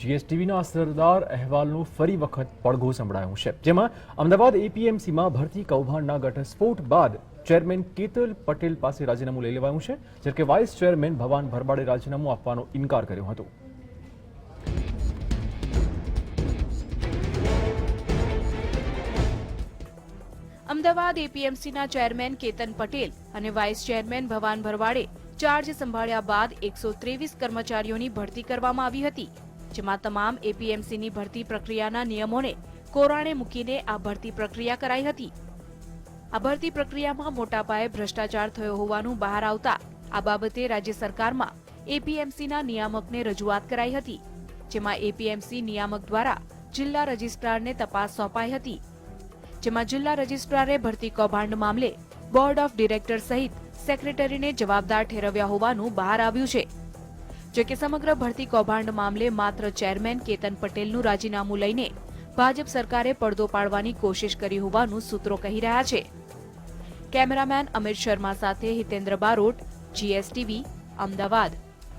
જીએસટીવીના અસરદાર અહેવાલનું ફરી વખત પડઘો સંભળાયું છે. જેમાં અમદાવાદ એપીએમસીમાં ભરતી કૌભાંડના ઘટસ્ફોટ બાદ ચેરમેન કેતલ પટેલ પાસે રાજીનામું લઈ લેવાયું છે જ્યારે કે વાઇસ ચેરમેન ભવાન ભરવાડે રાજીનામું આપવાનો ઇનકાર કર્યો હતો. અમદાવાદ એપીએમસીના ચેરમેન કેતન પટેલ અને વાઇસ ચેરમેન ભવાન ભરવાડે ચાર્જ સંભાળ્યા બાદ એકસો ત્રેવીસ કર્મચારીઓની ભરતી કરવામાં આવી હતી. જેમાં તમામ એપીએમસીની ભરતી પ્રક્રિયાના નિયમોને કોરાણે મૂકીને આ ભરતી પ્રક્રિયા કરાઈ હતી. આ ભરતી પ્રક્રિયામાં મોટા પાયે ભ્રષ્ટાચાર થયો હોવાનું બહાર આવતા આ બાબતે રાજ્ય સરકારમાં એપીએમસીના નિયામકને રજૂઆત કરાઈ હતી, જેમાં એપીએમસી નિયામક દ્વારા જિલ્લા રજિસ્ટ્રારને તપાસ સોંપાઈ હતી, જેમાં જિલ્લા રજિસ્ટ્રારે ભરતી કૌભાંડ મામલે બોર્ડ ઓફ ડિરેક્ટર સહિત સેક્રેટરીને જવાબદાર ઠેરવ્યા હોવાનું બહાર આવ્યું છે. જો કે સમગ્ર ભરતી કૌભાંડ મામલે માત્ર ચેરમેન કેતન પટેલનું રાજીનામું લઈને ભાજપ સરકારે પડદો પાડવાની કોશિશ કરી હોવાનું સૂત્રો કહી રહ્યા છે. કેમેરામેન અમિત શર્મા સાથે હિતેન્દ્ર બારોટ જીએસટીવી અમદાવાદ.